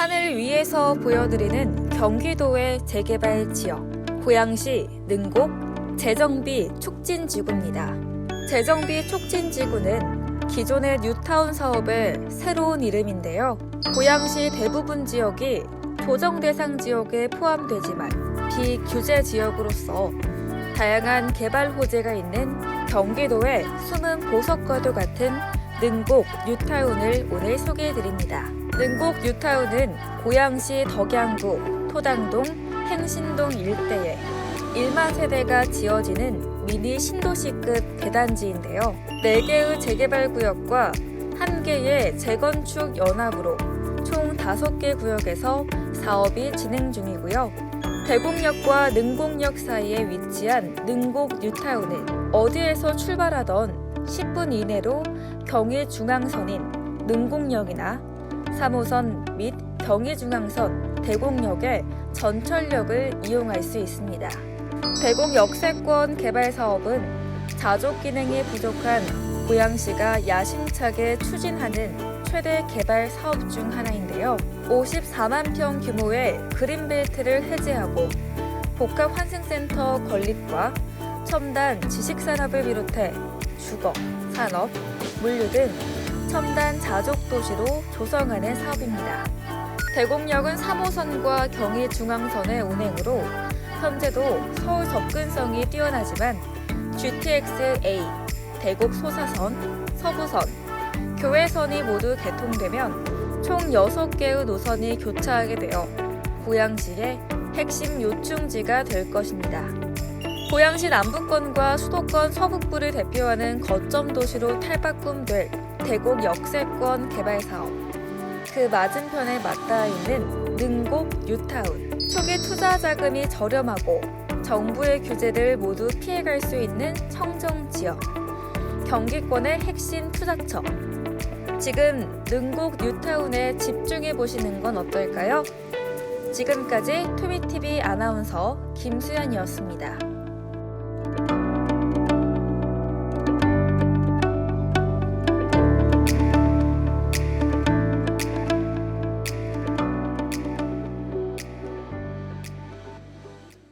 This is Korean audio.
하늘 위에서 보여드리는 경기도의 재개발 지역 고양시 능곡 재정비 촉진 지구입니다. 재정비 촉진 지구는 기존의 뉴타운 사업의 새로운 이름인데요. 고양시 대부분 지역이 조정 대상 지역에 포함되지만 비규제 지역으로서 다양한 개발 호재가 있는 경기도의 숨은 보석과도 같은 능곡 뉴타운을 오늘 소개해 드립니다. 능곡 뉴타운은 고양시 덕양구, 토당동, 행신동 일대에 1만 세대가 지어지는 미니 신도시급 대단지인데요. 4개의 재개발 구역과 1개의 재건축 연합으로 총 5개 구역에서 사업이 진행 중이고요. 대곡역과 능곡역 사이에 위치한 능곡 뉴타운은 어디에서 출발하던 10분 이내로 경의 중앙선인 능곡역이나 3호선 및 경의중앙선 대곡역의 전철역을 이용할 수 있습니다. 대곡 역세권 개발 사업은 자족 기능이 부족한 고양시가 야심차게 추진하는 최대 개발 사업 중 하나인데요. 54만 평 규모의 그린벨트를 해제하고 복합 환승센터 건립과 첨단 지식산업을 비롯해 주거, 산업, 물류 등 첨단 자족 도시로 조성하는 사업입니다. 대곡역은 3호선과 경의 중앙선의 운행으로 현재도 서울 접근성이 뛰어나지만 GTX-A, 대곡 소사선, 서부선, 교외선이 모두 개통되면 총 6개의 노선이 교차하게 되어 고양시의 핵심 요충지가 될 것입니다. 고양시 남부권과 수도권 서북부를 대표하는 거점 도시로 탈바꿈될 대곡 역세권 개발 사업. 그 맞은편에 맞닿아 있는 능곡 뉴타운. 초기 투자 자금이 저렴하고 정부의 규제를 모두 피해갈 수 있는 청정 지역. 경기권의 핵심 투자처. 지금 능곡 뉴타운에 집중해 보시는 건 어떨까요? 지금까지 투미TV 아나운서 김수연이었습니다. Thank you